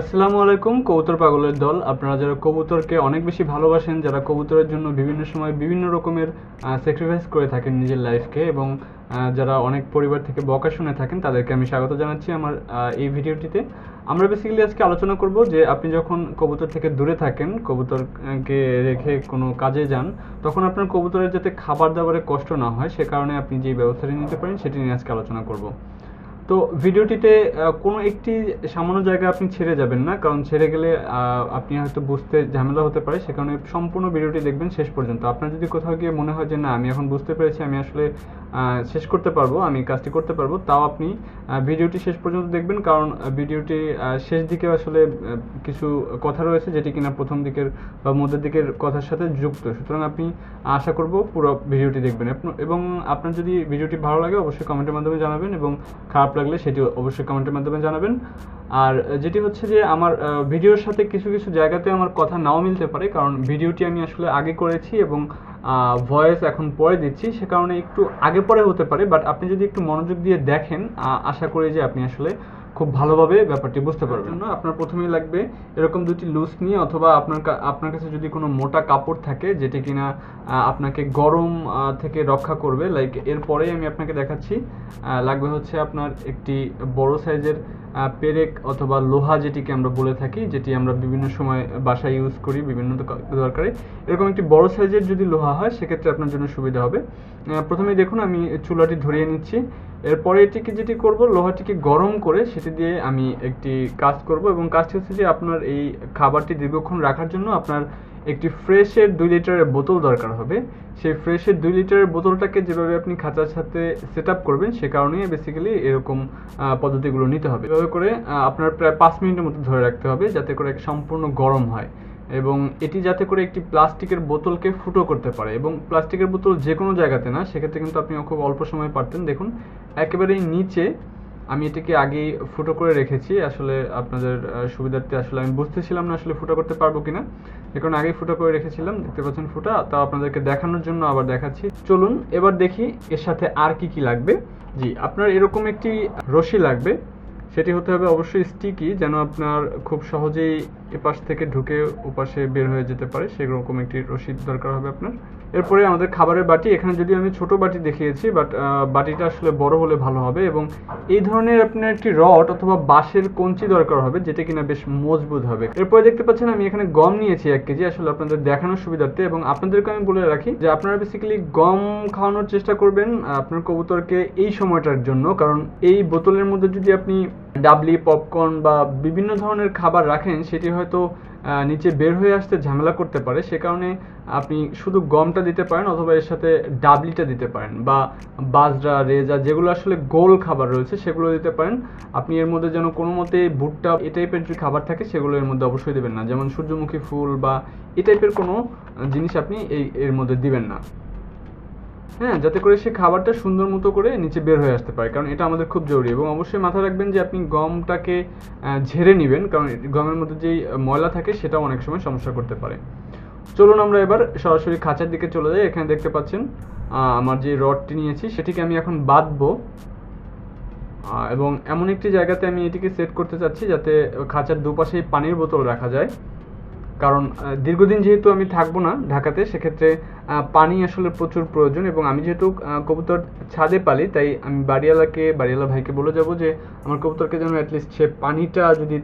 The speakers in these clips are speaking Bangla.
আসসালামু আলাইকুম, কবুতর পাগলের দল। আপনারা যারা কবুতরকে অনেক বেশি ভালোবাসেন, যারা কবুতরের জন্য বিভিন্ন সময় বিভিন্ন রকমের স্যাক্রিফাইস করে থাকেন নিজের লাইফকে এবং যারা অনেক পরিবার থেকে বকা শুনে থাকেন, তাদেরকে আমি স্বাগত জানাচ্ছি আমার এই ভিডিওটিতে। আমরা বেসিক্যালি আজকে আলোচনা করব যে, আপনি যখন কবুতর থেকে দূরে থাকেন, কবুতরকে রেখে কোনো কাজে যান, তখন আপনার কবুতরের যাতে খাবার দাবারে কষ্ট না হয়, সে কারণে আপনি যে ব্যবস্থাটি নিতে পারেন, সেটি নিয়ে আজকে আলোচনা করব। তো ভিডিওটিতে কোনো একটি সামান্য জায়গা আপনি ছেড়ে যাবেন না, কারণ ছেড়ে গেলে আপনি হয়তো বুঝতে ঝামেলা হতে পারে, সে কারণে সম্পূর্ণ ভিডিওটি দেখবেন শেষ পর্যন্ত। আপনার যদি কোথাও গিয়ে মনে হয় যে, না, আমি এখন বুঝতে পেরেছি, আমি আসলে শেষ করতে পারব, আমি কাজটি করতে পারব, তাও আপনি ভিডিওটি শেষ পর্যন্ত দেখবেন, কারণ ভিডিওটি শেষ দিকে আসলে কিছু কথা রয়েছে যেটি কিনা প্রথম দিকের বা মধ্যের দিকের কথার সাথে যুক্ত। সুতরাং আপনি আশা করব পুরো ভিডিওটি দেখবেন। এবং আপনার যদি ভিডিওটি ভালো লাগে, অবশ্যই কমেন্টের মাধ্যমে জানাবেন, এবং খারাপ লাগলে সেটি অবশ্যই কমেন্টের মাধ্যমে জানাবেন। আর যেটি হচ্ছে যে আমার ভিডিওর সাথে কিছু কিছু জায়গাতে আমার কথা নাও মিলতে পারে, কারণ ভিডিওটি আমি আসলে আগে করেছি এবং ভয়েস এখন পরে দিচ্ছি, সে কারণে একটু আগে পরে হতে পারে বাট আপনি যদি একটু মনোযোগ দিয়ে দেখেন আশা করি যে আপনি আসলে খুব ভালোভাবে ব্যাপারটি বুঝতে পারবেন। জন্য আপনার প্রথমেই লাগবে এরকম দুটি লুজ নিয়ে অথবা আপনার আপনার কাছে যদি কোনো মোটা কাপড় থাকে যেটি কিনা আপনাকে গরম থেকে রক্ষা করবে লাইক এরপরেই আমি আপনাকে দেখাচ্ছি লাগবে হচ্ছে আপনার একটি বড় সাইজের পেরেক অথবা লোহা যেটিকে আমরা বলে থাকি, যেটি আমরা বিভিন্ন সময় বাসায় ইউজ করি, বিভিন্ন দরকারে। এরকম একটি বড় সাইজের যদি লোহা হয়, সেক্ষেত্রে আপনার জন্য সুবিধা হবে। প্রথমে দেখুন আমি চুলাটি ধরিয়ে নিচ্ছি। এরপরে এটিকে যেটি করব, লোহাটিকে গরম করে সেটি দিয়ে আমি একটি কাজ করব এবং কাজটি হচ্ছে যে আপনার এই খাবারটি দীর্ঘক্ষণ রাখার জন্য আপনার একটি ফ্রেশের দুই লিটারের বোতল দরকার হবে। সেই ফ্রেশের দুই লিটারের বোতলটাকে যেভাবে আপনি খাঁচার সাথে সেট আপ করবেন সে কারণেই বেসিক্যালি এরকম পদ্ধতিগুলো নিতে হবে। এভাবে করে আপনার প্রায় পাঁচ মিনিটের মতো ধরে রাখতে হবে যাতে করে সম্পূর্ণ গরম হয়। এবং এটি যাতে করে একটি প্লাস্টিকের বোতলকে ফুটো করতে পারে এবং প্লাস্টিকের বোতল যে কোনো জায়গাতে না, সেক্ষেত্রে কিন্তু আপনি খুব অল্প সময় পারতেন। দেখুন, একেবারেই নিচে আমি এটিকে আগেই ফুটো করে রেখেছি। আসলে আপনাদের সুবিধার্থে আসলে আমি বুঝতেছিলাম না আসলে ফুটো করতে পারব কিনা। এ কারণে আগেই ফুটো করে রেখেছিলাম, দেখতে পাচ্ছেন ফুটা। তা আপনাদেরকে দেখানোর জন্য আবার দেখাচ্ছি। চলুন, এবার দেখি এর সাথে আর কি কি লাগবে। জি, আপনার এরকম একটি রশি লাগবে। সেটি হতে হবে অবশ্যই স্টিকি যেন আপনার খুব সহজেই এপাশ থেকে ঢুকে ওপাশে বের হয়ে যেতে পারে, সেরকম একটি রশিদ দরকার হবে আপনার। এরপরে আমাদের খাবারের বাটি, এখানে যদি আমি ছোট বাটি দেখিয়েছি বাট বাটিটা আসলে বড় হলে ভালো হবে এবং এই ধরনের আপনার একটি রড অথবা বাঁশের কঞ্চি দরকার হবে, যেটা কিনা বেশ মজবুত হবে। এরপরে দেখতে পাচ্ছেন আমি এখানে গম নিয়েছি এক কেজি, আসলে আপনাদের দেখানোর সুবিধার্থে এবং আপনাদেরকে আমি বলে রাখি যে আপনারা বেসিক্যালি গম খাওয়ানোর চেষ্টা করবেন আপনার কবুতরকে এই সময়টার জন্য, কারণ এই বোতলের মধ্যে যদি আপনি ডাবলি, পপকর্ন বা বিভিন্ন ধরনের খাবার রাখেন, সেটি হয়তো নিচে বের হয়ে আসতে ঝামেলা করতে পারে। সে কারণে আপনি শুধু গমটা দিতে পারেন অথবা এর সাথে ডাবলিটা দিতে পারেন বা বাজরা, রেজা যেগুলো আসলে গোল খাবার রয়েছে, সেগুলো দিতে পারেন। আপনি এর মধ্যে যেন কোনো মতে ভুট্টা এ টাইপের যে খাবার থাকে, সেগুলো এর মধ্যে অবশ্যই দেবেন না। যেমন সূর্যমুখী ফুল বা এ টাইপের কোনো জিনিস আপনি এই, এর মধ্যে দিবেন না। হ্যাঁ যাতে করে সে খাবারটা সুন্দর মতো করে নিচে বের হয়ে আসতে পারে, কারণ এটা আমাদের খুব জরুরি। এবং অবশ্যই মাথায় রাখবেন যে আপনি গমটাকে ঝেড়ে নেবেন, কারণ গমের মধ্যে যেই ময়লা থাকে সেটাও অনেক সময় সমস্যা করতে পারে। চলুন আমরা এবার সরাসরি খাঁচার দিকে চলে যাই। এখানে দেখতে পাচ্ছেন আমার যে রডটি নিয়েছি, সেটিকে আমি এখন বাঁধবো। এবং এমন একটি জায়গাতে আমি এটিকে সেট করতে চাচ্ছি যাতে খাঁচার দুপাশেই পানির বোতল রাখা যায়। কারণ দীর্ঘদিন যেহেতু আমি থাকব না ঢাকাতে, সেক্ষেত্রে পানি আসলে প্রচুর প্রয়োজন এবং আমি যেহেতু কবুতর ছাদে পালি, তাই আমি বাড়িওয়ালাকে, বাড়িওয়ালা ভাইকে বলে যাব যে, আমার কবুতরকে যেন অ্যাটলিস্ট সে পানিটা যদি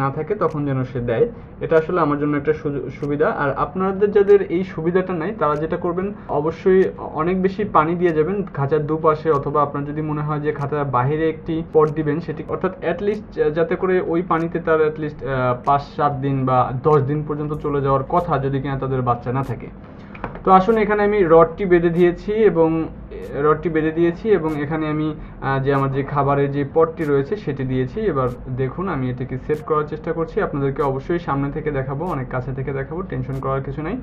না থাকে তখন যেন সে দেয়। এটা আসলে আমার জন্য একটা সুবিধা। আর আপনাদের যাদের এই সুবিধাটা নাই, তারা যেটা করবেন, অবশ্যই অনেক বেশি পানি দিয়ে যাবেন, খাঁচার দুপাশে অথবা আপনার যদি মনে হয় যে খাঁচার বাইরে একটি পট দিবেন, সেটি, অর্থাৎ অ্যাটলিস্ট যাতে করে ওই পানিতে তার অ্যাটলিস্ট পাঁচ সাত দিন বা দশ দিন পর্যন্ত চলে যাওয়ার কথা যদি কিনা তাদের বাচ্চা না থাকে। তো আসুন এখানে আমি রডটি বেঁধে দিয়েছি এবং রডটি বেঁধে দিয়েছি এবং এখানে আমি যে আমার যে খাবারের যে পটটি রয়েছে সেটি দিয়েছি। এবার দেখুন আমি এটাকে সেট করার চেষ্টা করছি। আপনাদেরকে অবশ্যই সামনে থেকে দেখাবো, অনেক কাছে থেকে দেখাবো, টেনশন করার কিছু নাই।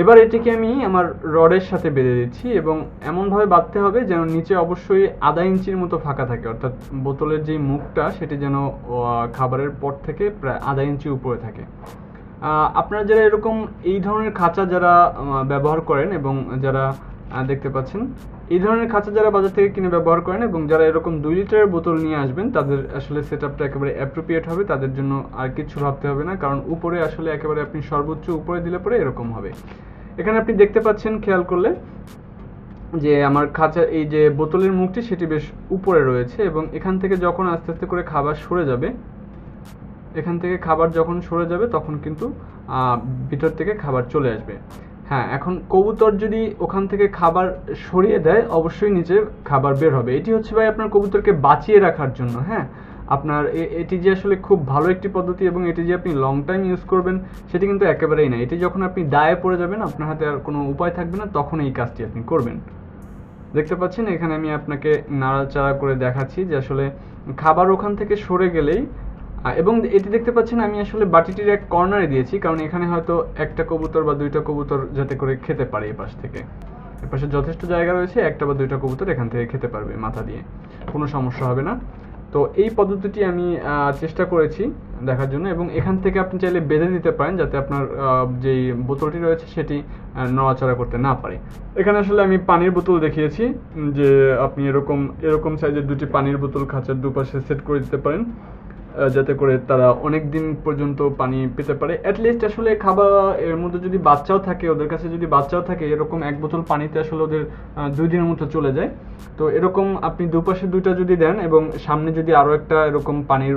এবার এটিকে আমি আমার রডের সাথে বেঁধে দিচ্ছি এবং এমনভাবে বাঁধতে হবে যেন নিচে অবশ্যই আধা ইঞ্চির মতো ফাঁকা থাকে। অর্থাৎ বোতলের যে মুখটা সেটি যেন খাবারের পট থেকে প্রায় আধা ইঞ্চি উপরে থাকে। আপনারা যারা এরকম এই ধরনের খাঁচা যারা ব্যবহার করেন এবং যারা দেখতে পাচ্ছেন, এই ধরনের খাঁচা যারা বাজার থেকে কিনে ব্যবহার করেন এবং যারা এরকম দুই লিটারের বোতল নিয়ে আসবেন, তাদের আসলে সেট আপটা একেবারে অ্যাপ্রোপ্রিয়েট হবে, তাদের জন্য আর কিছু ভাবতে হবে না, কারণ উপরে আসলে একেবারে আপনি সর্বোচ্চ উপরে দিলে পরে এরকম হবে। এখানে আপনি দেখতে পাচ্ছেন, খেয়াল করলে, যে আমার খাঁচা, এই যে বোতলের মুখটি, সেটি বেশ উপরে রয়েছে এবং এখান থেকে যখন আস্তে আস্তে করে খাবার সরে যাবে এখান থেকে খাবার যখন সরে যাবে, তখন কিন্তু ভিতর থেকে খাবার চলে আসবে। হ্যাঁ এখন কবুতর যদি ওখান থেকে খাবার সরিয়ে দেয়, অবশ্যই নিচে খাবার বের হবে। এটি হচ্ছে ভাই আপনার কবুতরকে বাঁচিয়ে রাখার জন্য হ্যাঁ? আপনার এটি যে আসলে খুব ভালো একটি পদ্ধতি এবং এটি যে আপনি লং টাইম ইউজ করবেন, সেটি কিন্তু একেবারেই না এটি যখন আপনি দায়ে পড়ে যাবেন, আপনার হাতে আর কোনো উপায় থাকবে না, তখন এই কাজটি আপনি করবেন। দেখতে পাচ্ছেন, এখানে আমি আপনাকে নাড়াচাড়া করে দেখাচ্ছি যে আসলে খাবার ওখান থেকে সরে গেলেই এবং এটি দেখতে পাচ্ছেন, আমি আসলে বাটিটির এক কর্নারে দিয়েছি, কারণ এখানে হয়তো একটা কবুতর বা দুইটা কবুতর যাতে করে খেতে পারে এই পাশ থেকে। এপাশে যথেষ্ট জায়গা রয়েছে, একটা বা দুইটা কবুতর এখান থেকে খেতে পারবে মাথা দিয়ে। কোনো সমস্যা হবে না। তো এই পদ্ধতিটি আমি চেষ্টা করেছি দেখার জন্য, এবং এখান থেকে আপনি চাইলে বেঁধে দিতে পারেন, যাতে আপনার যেই বোতলটি রয়েছে সেটি নড়াচড়া করতে না পারে। এখানে আসলে আমি পানির বোতল দেখিয়েছি যে আপনি এরকম এরকম সাইজের দুটি পানির বোতল খাঁচার দুপাশে সেট করে দিতে পারেন। যাতে করে তারা অনেক দিন পর্যন্ত পানি পেতে পারে। অ্যাটলিস্ট আসলে খাবার, এর মধ্যে যদি বাচ্চাও থাকে, ওদের কাছে যদি বাচ্চাও থাকে, এরকম এক বোতল পানিতে আসলে ওদের দুই দিনের মতো চলে যায়। তো এরকম আপনি দুপাশে দুইটা যদি দেন এবং সামনে যদি আরও একটা এরকম পানির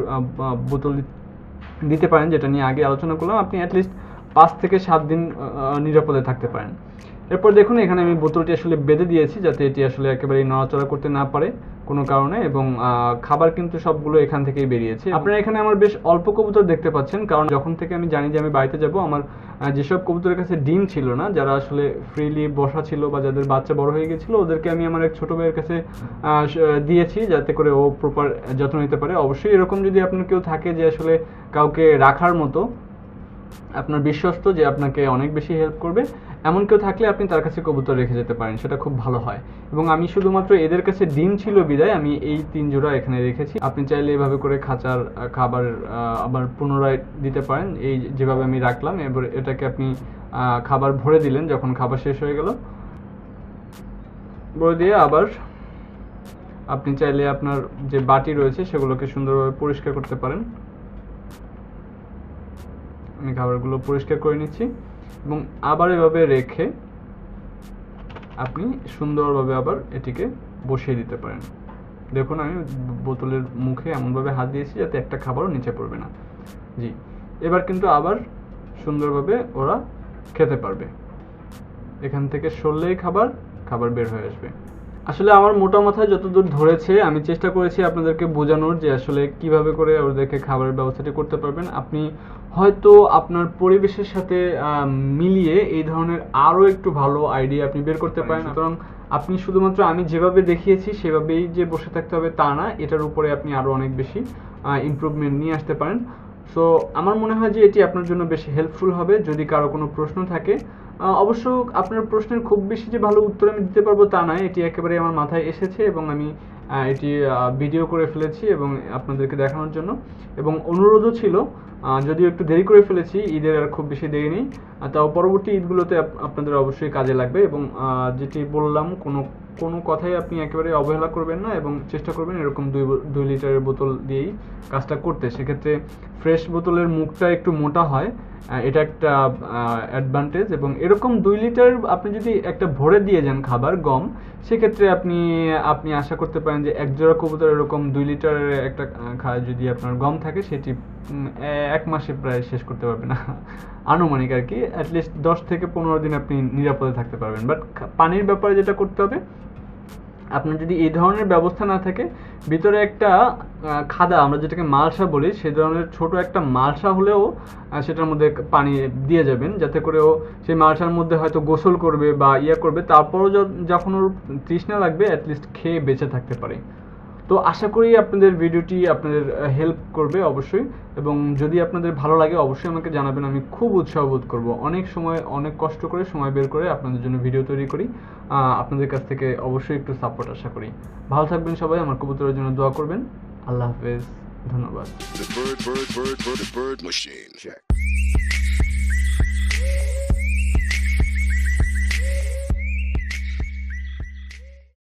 বোতল দিতে পারেন, যেটা নিয়ে আগে আলোচনা করলাম, আপনি অ্যাটলিস্ট পাঁচ থেকে সাত দিন নিরাপদে থাকতে পারেন। এরপর দেখুন, এখানে আমি বোতলটি আসলে বেঁধে দিয়েছি যাতে এটি আসলে একেবারেই নড়াচড়া করতে না পারে কোনো কারণে এবং খাবার কিন্তু সবগুলো এখান থেকেই বেরিয়েছে। আপনারা এখানে আমার বেশ অল্প কবুতর দেখতে পাচ্ছেন, কারণ যখন থেকে আমি জানি যে আমি বাড়িতে যাব, আমার যেসব কবুতরের কাছে ডিম ছিল না, যারা আসলে ফ্রিলি বসা ছিল বা যাদের বাচ্চা বড় হয়ে গেছিল, ওদেরকে আমি আমার এক ছোট ভাইয়ের কাছে দিয়েছি যাতে করে ও প্রপার যত্ন নিতে পারে। অবশ্যই এরকম যদি আপনার কেউ থাকে যে আসলে কাউকে রাখার মতো আপনার বিশ্বস্ত যে আপনাকে অনেক বেশি হেল্প করবে। এমন কেউ থাকলে আপনি তার কাছে কবুতর রেখে যেতে পারেন, সেটা খুব ভালো হয়। এবং আমি শুধুমাত্র এদের কাছে ডিম ছিল বিদায়, আমি এই তিন জোড়া এখানে রেখেছি। আপনি চাইলে এভাবে করে খাঁচার খাবার আবার পুনরায় দিতে পারেন। এই যেভাবে আমি রাখলাম, এবার এটাকে আপনি খাবার ভরে দিলেন যখন খাবার শেষ হয়ে গেল। ভরে দিয়ে আবার আপনি চাইলে আপনার যে বাটি রয়েছে, সেগুলোকে সুন্দরভাবে পরিষ্কার করতে পারেন। খাবারগুলো পরিষ্কার করে নিচ্ছি এবং আবার এভাবে রেখে আপনি সুন্দরভাবে আবার এটিকে বসিয়ে দিতে পারেন। দেখুন, আমি বোতলের মুখে এমনভাবে হাত দিয়েছি যাতে একটা খাবারও নিচে পড়বে না। জি, এবার কিন্তু আবার সুন্দরভাবে ওরা খেতে পারবে। এখান থেকে সরলেই খাবার খাবার বের হয়ে আসবে। আসলে আমার মোটা মাথায় যতদূর ধরেছে আমি চেষ্টা করেছি আপনাদেরকে বোঝানোর যে আসলে কীভাবে করে ওদেরকে খাবারের ব্যবস্থাটি করতে পারবেন। আপনি হয়তো আপনার পরিবেশের সাথে মিলিয়ে এই ধরনের আরও একটু ভালো আইডিয়া আপনি বের করতে পারেন। সুতরাং আপনি শুধুমাত্র আমি যেভাবে দেখিয়েছি সেভাবেই যে বসে থাকতে হবে তা না এটার উপরে আপনি আরও অনেক বেশি ইমপ্রুভমেন্ট নিয়ে আসতে পারেন। সো আমার মনে হয় যে এটি আপনার জন্য বেশি হেল্পফুল হবে। যদি কারও কোনো প্রশ্ন থাকে অবশ্য আপনার প্রশ্নের খুব বেশি যে ভালো উত্তর আমি দিতে পারব তা নয়, এটি একেবারে আমার মাথায় এসেছে এবং আমি এটি ভিডিও করে ফেলেছি এবং আপনাদেরকে দেখানোর জন্য। এবং অনুরোধও ছিল যদিও একটু দেরি করে ফেলেছি, ঈদের আর খুব বেশি দেরি নেই। তাও পরবর্তী ঈদগুলোতে আপ- আপনাদের অবশ্যই কাজে লাগবে এবং যেটি বললাম, কোনো কোনো কথাই আপনি একেবারে অবহেলা করবেন না এবং চেষ্টা করবেন এরকম দুই দুই লিটারের বোতল দিয়েই কাজটা করতে। সেক্ষেত্রে ফ্রেশ বোতলের মুখটা একটু মোটা হয় এটা একটা অ্যাডভান্টেজ এবং এরকম দুই লিটার আপনি যদি একটা ভরে দিয়ে যান খাবার, গম, সেক্ষেত্রে আপনি আপনি আশা করতে পারেন যে এক জোড়া কবুতর এরকম দুই লিটারের একটা যদি আপনার গম থাকে, সেটি এক মাসে প্রায় শেষ করতে পারবে না আনুমানিক আর কি অ্যাটলিস্ট দশ থেকে পনেরো দিন আপনি নিরাপদে থাকতে পারবেন। বাট পানির ব্যাপারে যেটা করতে হবে আপনার যদি এই ধরনের ব্যবস্থা না থাকে, ভিতরে একটা খাদা, আমরা যেটাকে মালসা বলি সে ধরনের ছোট একটা মালসা হলেও সেটার মধ্যে পানি দিয়ে যাবেন, যাতে করে ও সেই মালসার মধ্যে হয়তো গোসল করবে বা ইয়া করবে। তারপরও যখন ওর তৃষ্ণা লাগবে অ্যাটলিস্ট খেয়ে বেঁচে থাকতে পারে। তো আশা করি আপনাদের ভিডিওটি আপনাদের হেল্প করবে অবশ্যই এবং যদি আপনাদের ভালো লাগে অবশ্যই আমাকে জানাবেন, আমি খুব উৎসাহ বোধ করব। অনেক সময়, অনেক কষ্ট করে সময় বের করে আপনাদের জন্য ভিডিও তৈরি করি। আপনাদের কাছ থেকে অবশ্যই একটু সাপোর্ট আশা করি। ভালো থাকবেন সবাই, আমার কবুতরের জন্য দোয়া করবেন। আল্লাহ হাফেজ, ধন্যবাদ।